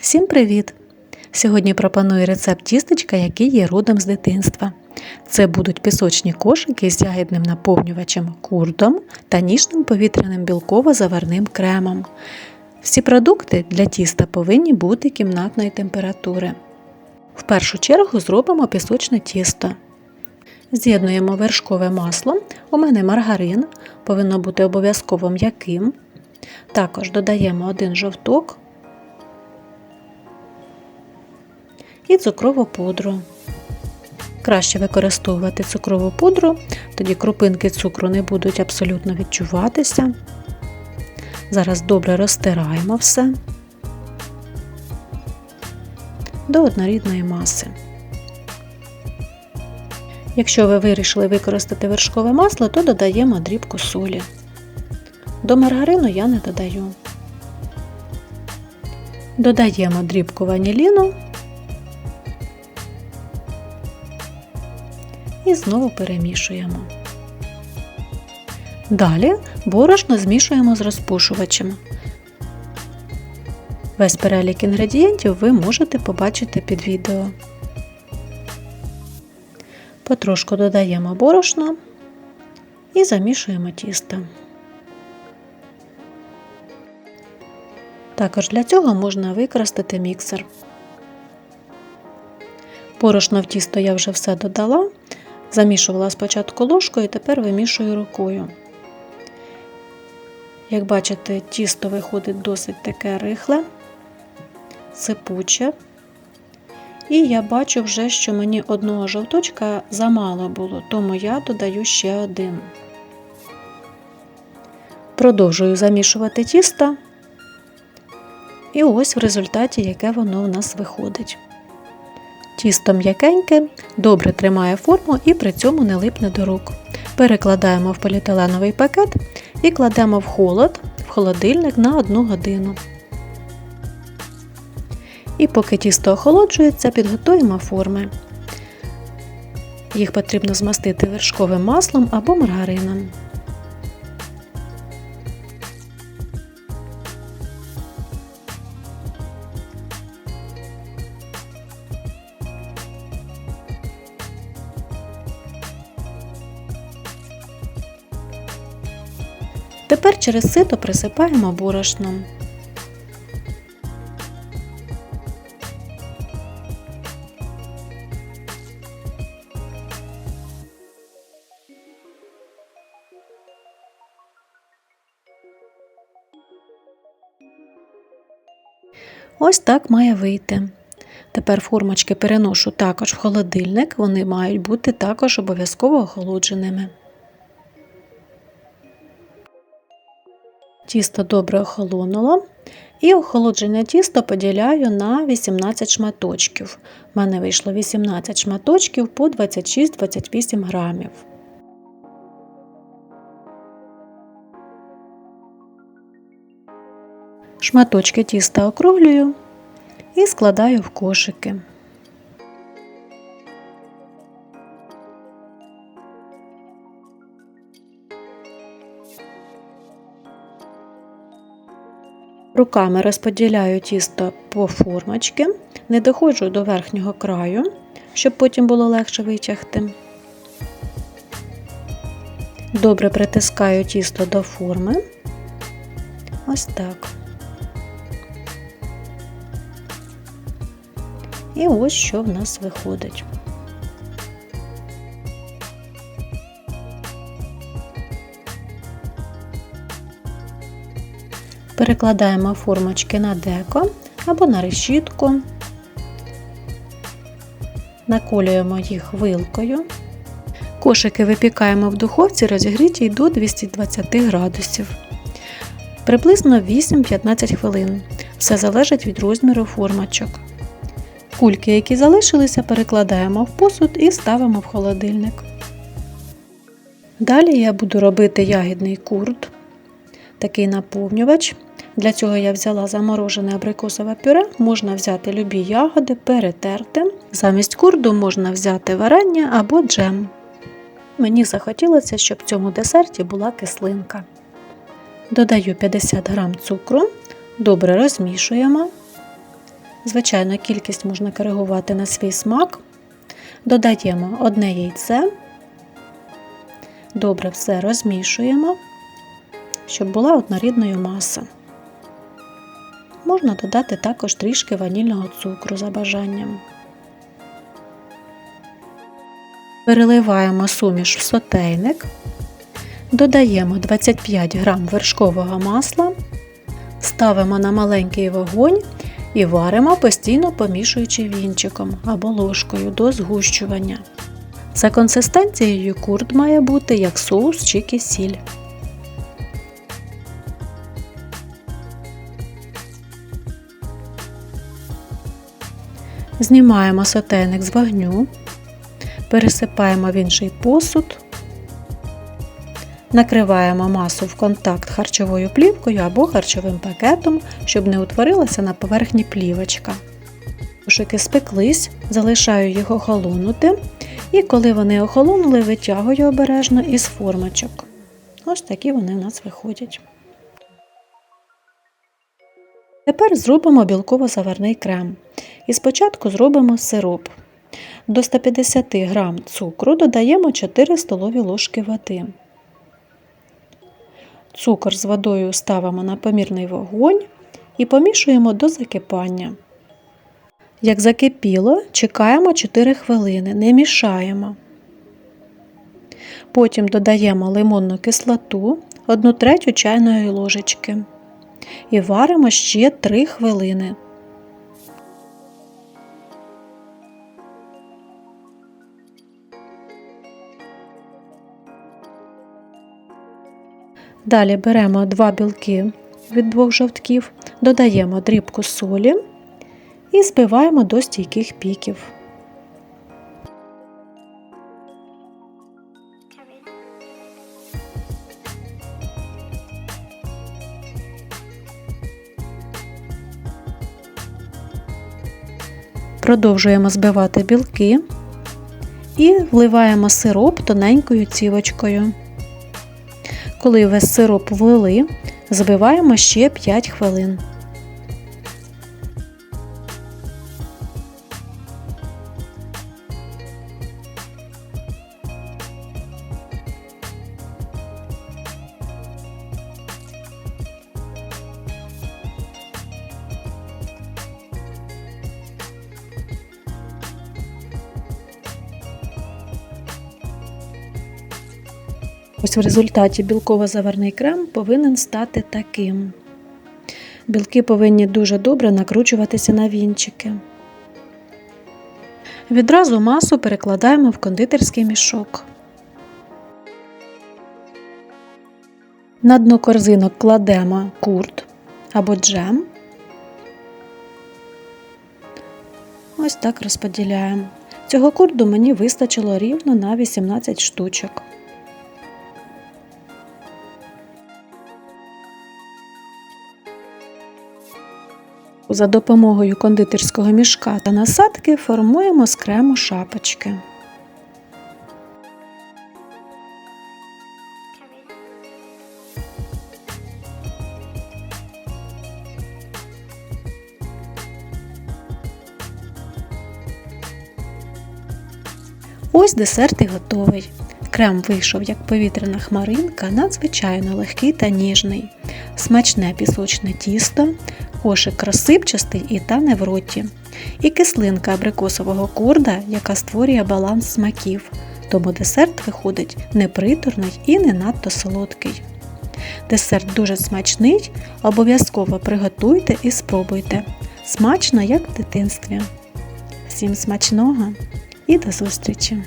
Всім привіт! Сьогодні пропоную рецепт тістечка, який є родом з дитинства. Це будуть пісочні кошики з ягідним наповнювачем курдом та ніжним повітряним білково-заварним кремом. Всі продукти для тіста повинні бути кімнатної температури. В першу чергу зробимо пісочне тісто. З'єднуємо вершкове масло. У мене маргарин, повинно бути обов'язково м'яким. Також додаємо один жовток і цукрову пудру. Краще використовувати цукрову пудру, тоді крупинки цукру не будуть абсолютно відчуватися. Зараз добре розтираємо все до однорідної маси. Якщо ви вирішили використати вершкове масло, то додаємо дрібку солі. До маргарину я не додаю. Додаємо дрібку ваніліну і знову перемішуємо. Далі борошно змішуємо з розпушувачем. Весь перелік інгредієнтів ви можете побачити під відео. Потрошку додаємо борошно і замішуємо тісто. Також для цього можна використати міксер. Борошно в тісто я вже все додала, замішувала спочатку ложкою, тепер вимішую рукою. Як бачите, тісто виходить досить таке рихле, сипуче. І я бачу вже, що мені одного жовточка замало було, тому я додаю ще один. Продовжую замішувати тісто. І ось в результаті, яке воно в нас виходить. Тісто м'якеньке, добре тримає форму і при цьому не липне до рук. Перекладаємо в поліетиленовий пакет і кладемо в холод, в холодильник на 1 годину. І поки тісто охолоджується, підготуємо форми. Їх потрібно змастити вершковим маслом або маргарином. Тепер через сито присипаємо борошном. Ось так має вийти. Тепер формочки переношу також в холодильник, вони мають бути також обов'язково охолодженими. Тісто добре охолонуло. І охолоджене тісто поділяю на 18 шматочків. У мене вийшло 18 шматочків по 26-28 грамів. Шматочки тіста округлюю і складаю в кошики. Руками розподіляю тісто по формочки, не доходжу до верхнього краю, щоб потім було легше витягти. Добре притискаю тісто до форми. Ось так. І ось що в нас виходить. Перекладаємо формочки на деко або на решітку, наколюємо їх вилкою. Кошики випікаємо в духовці розігрітій до 220 градусів. Приблизно 8-15 хвилин. Все залежить від розміру формочок. Кульки, які залишилися, перекладаємо в посуд і ставимо в холодильник. Далі я буду робити ягідний курт, такий наповнювач. Для цього я взяла заморожене абрикосове пюре, можна взяти любі ягоди, перетерти. Замість курду можна взяти варення або джем. Мені захотілося, щоб в цьому десерті була кислинка. Додаю 50 г цукру, добре розмішуємо. Звичайно, кількість можна коригувати на свій смак. Додаємо одне яйце, добре все розмішуємо, щоб була однорідною маса. Можна додати також трішки ванільного цукру за бажанням. Переливаємо суміш в сотейник, додаємо 25 г вершкового масла, ставимо на маленький вогонь і варимо, постійно помішуючи вінчиком або ложкою до згущування. За консистенцією курд має бути як соус чи кисіль. Знімаємо сотейник з вогню, пересипаємо в інший посуд, накриваємо масу в контакт харчовою плівкою або харчовим пакетом, щоб не утворилася на поверхні плівочка. Кошики спеклись, залишаю їх охолонути, і коли вони охолонули, витягую обережно із формочок. Ось такі вони в нас виходять. Тепер зробимо білково-заварний крем. І спочатку зробимо сироп. До 150 г цукру додаємо 4 столові ложки води. Цукор з водою ставимо на помірний вогонь і помішуємо до закипання. Як закипіло, чекаємо 4 хвилини, не мішаємо. Потім додаємо лимонну кислоту 1 третю чайної ложечки і варимо ще 3 хвилини. Далі беремо два білки від двох жовтків, додаємо дрібку солі і збиваємо до стійких піків. Продовжуємо збивати білки і вливаємо сироп тоненькою цівочкою. Коли весь сироп влили, збиваємо ще 5 хвилин. Ось в результаті білково-заварний крем повинен стати таким. Білки повинні дуже добре накручуватися на вінчики. Відразу масу перекладаємо в кондитерський мішок. На дно корзинок кладемо курт або джем. Ось так розподіляємо. Цього курду мені вистачило рівно на 18 штучок. За допомогою кондитерського мішка та насадки формуємо з крему шапочки. Ось десерт і готовий. Крем вийшов як повітряна хмаринка, надзвичайно легкий та ніжний, смачне пісочне тісто, кошик розсипчастий і тане в роті, і кислинка абрикосового курда, яка створює баланс смаків, тому десерт виходить неприторний і не надто солодкий. Десерт дуже смачний, обов'язково приготуйте і спробуйте. Смачно, як в дитинстві. Всім смачного і до зустрічі!